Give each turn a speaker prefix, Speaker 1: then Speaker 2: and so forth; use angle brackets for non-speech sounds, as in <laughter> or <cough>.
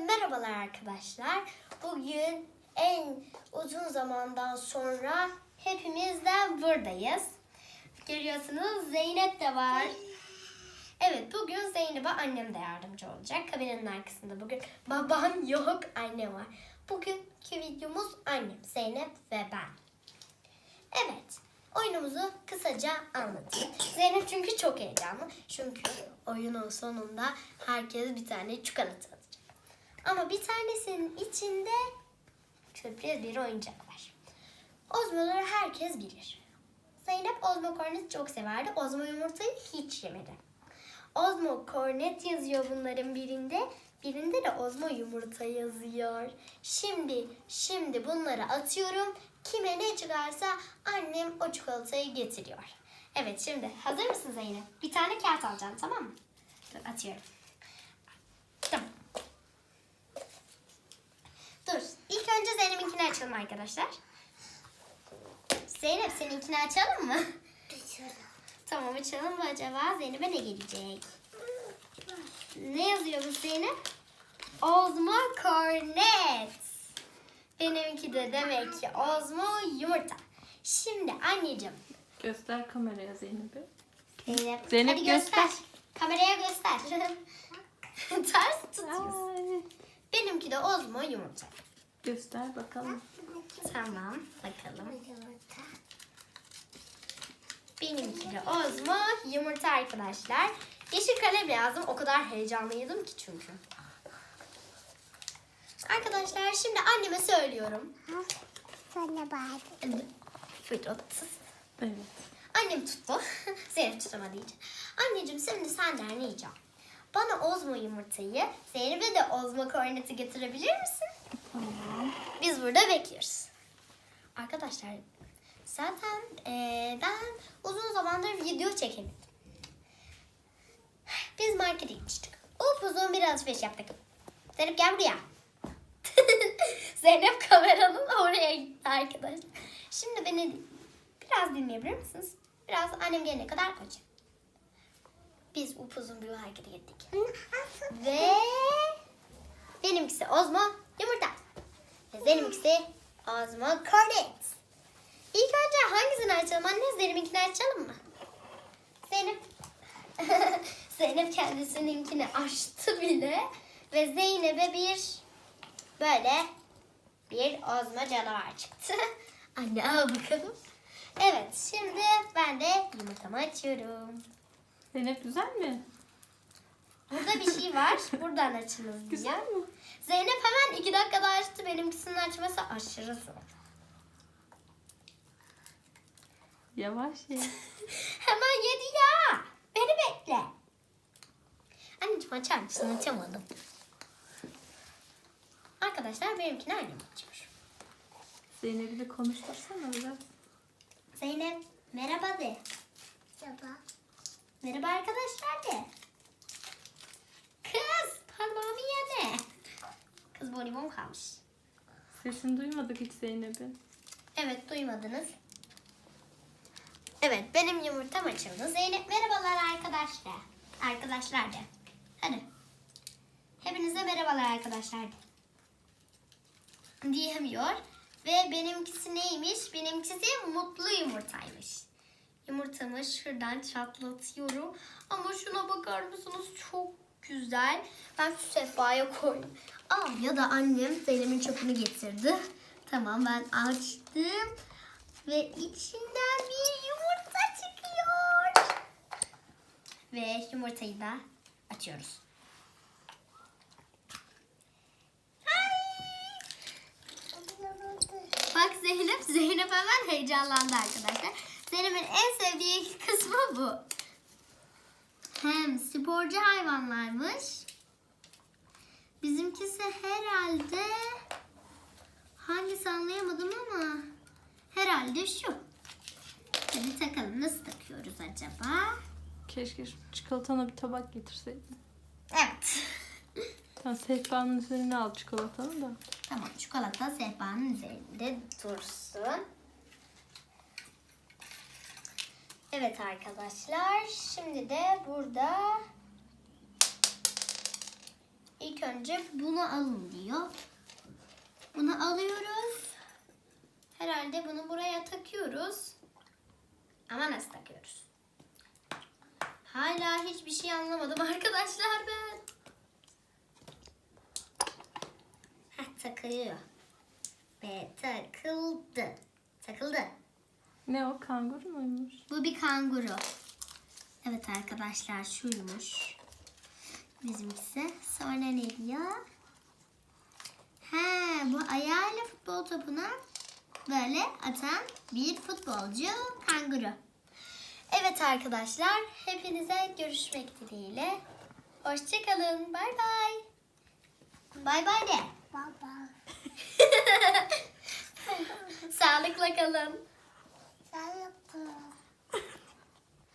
Speaker 1: merhabalar arkadaşlar. Bugün en uzun zamandan sonra hepimizden buradayız. Görüyorsunuz Zeynep de var. Evet bugün Zeynep'e annem de yardımcı olacak. Kameranın arkasında bugün babam yok annem var. Bugünkü videomuz annem, Zeynep ve ben. Evet oyunumuzu kısaca anlatayım. Zeynep çünkü çok heyecanlı. Çünkü oyunun sonunda herkes bir tane çikolata. Ama bir tanesinin içinde sürpriz bir oyuncak var. Ozmoları herkes bilir. Zeynep Ozmo Cornet çok severdi. Ozmo yumurtayı hiç yemedi. Ozmo Cornet yazıyor bunların birinde. Birinde de Ozmo yumurta yazıyor. Şimdi şimdi bunları atıyorum. Kime ne çıkarsa annem o çikolatayı getiriyor. Evet şimdi hazır mısın Zeynep? Bir tane kağıt alacaksın tamam mı? Dur atıyorum. Tamam. Dur. İlk önce Zeynep'inkini açalım arkadaşlar. Zeynep seninkini açalım mı? Tamam açalım mı acaba Zeynep'e ne gelecek? Ne yazıyor bu Zeynep? Ozmo Cornet. Benimki de demek ki Ozmo yumurta. Şimdi anneciğim.
Speaker 2: Göster kameraya Zeynep'i.
Speaker 1: Zeynep,
Speaker 2: Zeynep
Speaker 1: hadi
Speaker 2: göster.
Speaker 1: Kameraya göster. <laughs> Ters tutuyorsun. Benimki de Ozmo yumurta.
Speaker 2: Göster bakalım.
Speaker 1: Tamam bakalım. Benimki de Ozmo yumurta arkadaşlar. Yeşil kalem yazdım. O kadar heyecanlıydım ki çünkü. Arkadaşlar şimdi anneme söylüyorum.
Speaker 3: Sana bağırdım.
Speaker 1: Fırat.
Speaker 2: Evet.
Speaker 1: Annem tuttu. <laughs> Zeynep tutamadığı için. Anneciğim şimdi senden ricam. Bana Ozmo yumurtayı, Zeynep'e de Ozmo korneti getirebilir misin?
Speaker 2: Tamam.
Speaker 1: Biz burada bekliyoruz. Arkadaşlar zaten eee, ben uzun zamandır video çekemedim. Biz markete gitmiştik. Upuzun bir alışveriş yaptık. Zeynep gel buraya. <laughs> Zeynep kameranın oraya gitti arkadaşlar. Şimdi beni biraz dinleyebilir misiniz? Biraz annem gelene kadar koyacağım. Biz upuzun bir markete gittik. Ve benimkisi Ozmo yumurta. Ve Zeynep'inkisi Ozmo Cornet. İlk önce hangisini açalım anne? Zeynep'inkini açalım mı? Zeynep <laughs> Zeynep kendisininkini açtı bile ve Zeynep'e bir böyle bir Ozmo canavar çıktı. <laughs> Anne al bakalım. Evet şimdi ben de yumurtamı açıyorum.
Speaker 2: Zeynep güzel mi?
Speaker 1: Burada bir şey var. Buradan açınız.
Speaker 2: Güzel mi?
Speaker 1: Zeynep hemen iki dakikada açtı. Benimkisinin açması aşırı zor.
Speaker 2: Yavaş ye. <laughs>
Speaker 1: hemen yedi ya. Beni bekle. Anneciğim açar mısın? Açamadım. Arkadaşlar benimkini annem açıyor.
Speaker 2: Zeynep'i de konuştursana biraz.
Speaker 1: Zeynep merhaba de.
Speaker 3: Sabah.
Speaker 1: Merhaba arkadaşlar de. Kız parmağımı yeme. Kız bonibon kalmış.
Speaker 2: Sesini duymadık hiç Zeynep'in.
Speaker 1: Evet duymadınız. Evet benim yumurtam açıldı. Zeynep merhabalar arkadaşlar. Arkadaşlar de. Hadi. Hepinize merhabalar arkadaşlar de. Diyemiyor. Ve benimkisi neymiş? Benimkisi mutlu yumurtaymış. Yumurtamı şuradan çatlatıyorum. Ama şuna bakar mısınız? Çok güzel. Ben şu sehpaya koydum. Aa, ya da annem Zeynep'in çöpünü getirdi. Tamam ben açtım. Ve içinden bir yumurta çıkıyor. Ve yumurtayı da açıyoruz. Bak Zeynep, Zeynep hemen heyecanlandı arkadaşlar. Zeynep'in en sevdiği <laughs> kısmı bu. Hem sporcu hayvanlarmış. Bizimkisi herhalde hangisi anlayamadım ama herhalde şu. Hadi takalım. Nasıl takıyoruz acaba?
Speaker 2: Keşke şu çikolatana bir tabak getirseydin.
Speaker 1: Evet.
Speaker 2: Sen sehpanın üzerine al çikolatanı da.
Speaker 1: Tamam çikolata sehpanın üzerinde dursun. Evet arkadaşlar şimdi de burada ilk önce bunu alın diyor. Bunu alıyoruz. Herhalde bunu buraya takıyoruz. Ama nasıl takıyoruz? Hala hiçbir şey anlamadım <laughs> arkadaşlar ben. Heh, takılıyor. Ve takıldı. Takıldı.
Speaker 2: Ne o kanguru muymuş?
Speaker 1: Bu bir kanguru. Evet arkadaşlar şuymuş. Bizimkisi. Sonra ne diyor? He bu ayağıyla futbol topuna böyle atan bir futbolcu kanguru. Evet arkadaşlar hepinize görüşmek dileğiyle. Hoşçakalın. Bay bay. Bay bay de.
Speaker 3: Baba. <laughs>
Speaker 1: Sağlıkla kalın.
Speaker 3: Sen yaptın.